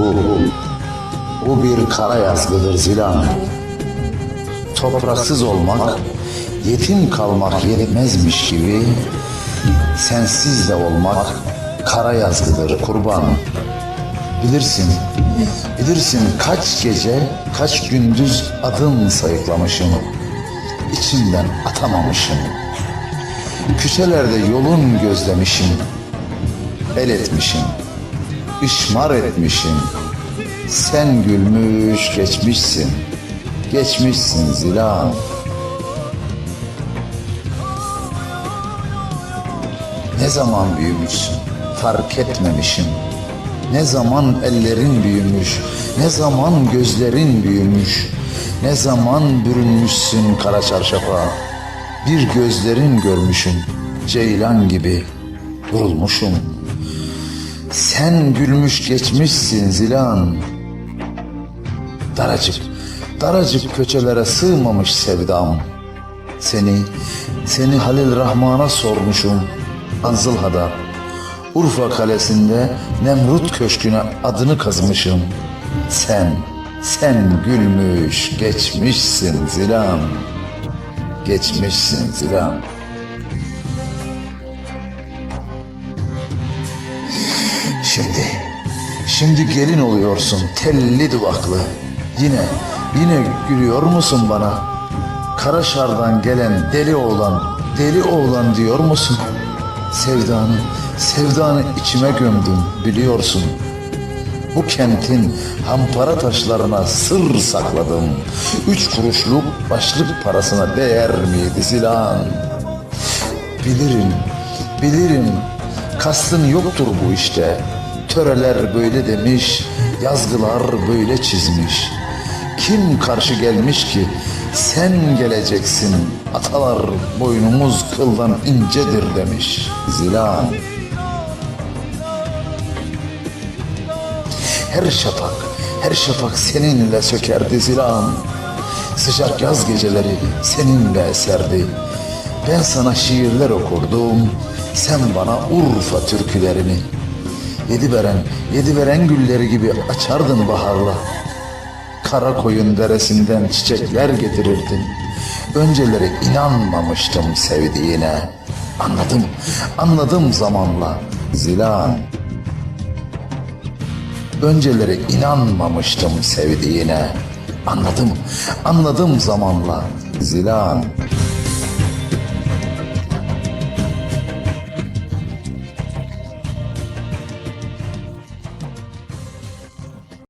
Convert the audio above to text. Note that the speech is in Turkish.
Bu, bu bir kara yazgıdır Zilan. Topraksız olmak, yetim kalmak yetmezmiş gibi, sensiz de olmak kara yazgıdır kurban. Bilirsin, bilirsin kaç gece, kaç gündüz adın sayıklamışım. İçimden atamamışım. Küçelerde yolun gözlemişim. El etmişim. İşmar etmişim. Sen gülmüş geçmişsin. Geçmişsin zilan. Ne zaman büyümüşsün fark etmemişim. Ne zaman ellerin büyümüş, ne zaman gözlerin büyümüş, ne zaman bürünmüşsün kara çarşafa. Bir gözlerin görmüşüm, ceylan gibi vurulmuşum. Sen gülmüş geçmişsin zilan. Daracık, daracık köçelere sığmamış sevdam. Seni, seni Halil Rahman'a sormuşum Anzılha'da. Urfa kalesinde Nemrut köşküne adını kazmışım. Sen, sen gülmüş geçmişsin zilan. Geçmişsin zilan. Şimdi, şimdi gelin oluyorsun telli duvaklı. Yine, yine gülüyor musun bana? Karaşar'dan gelen deli oğlan, deli oğlan diyor musun? Sevdanı, sevdanı içime gömdüm biliyorsun. Bu kentin hampara taşlarına sır sakladım. Üç kuruşluk başlık parasına değer miydi zilan? Bilirim, bilirim. Kastın yoktur bu işte. Töreler böyle demiş, yazgılar böyle çizmiş. Kim karşı gelmiş ki sen geleceksin. Atalar boynumuz kıldan incedir demiş. Zilan. Her şafak, her şafak seninle sökerdi zilan. Sıcak yaz geceleri seninle eserdi. Ben sana şiirler okurdum, sen bana Urfa türkülerini. Yedi veren, yedi veren gülleri gibi açardın baharla. Kara koyun deresinden çiçekler getirirdin. Önceleri inanmamıştım sevdiğine. Anladım, anladım zamanla. Zilan. Önceleri inanmamıştım sevdiğine. Anladım, anladım zamanla. Zilan.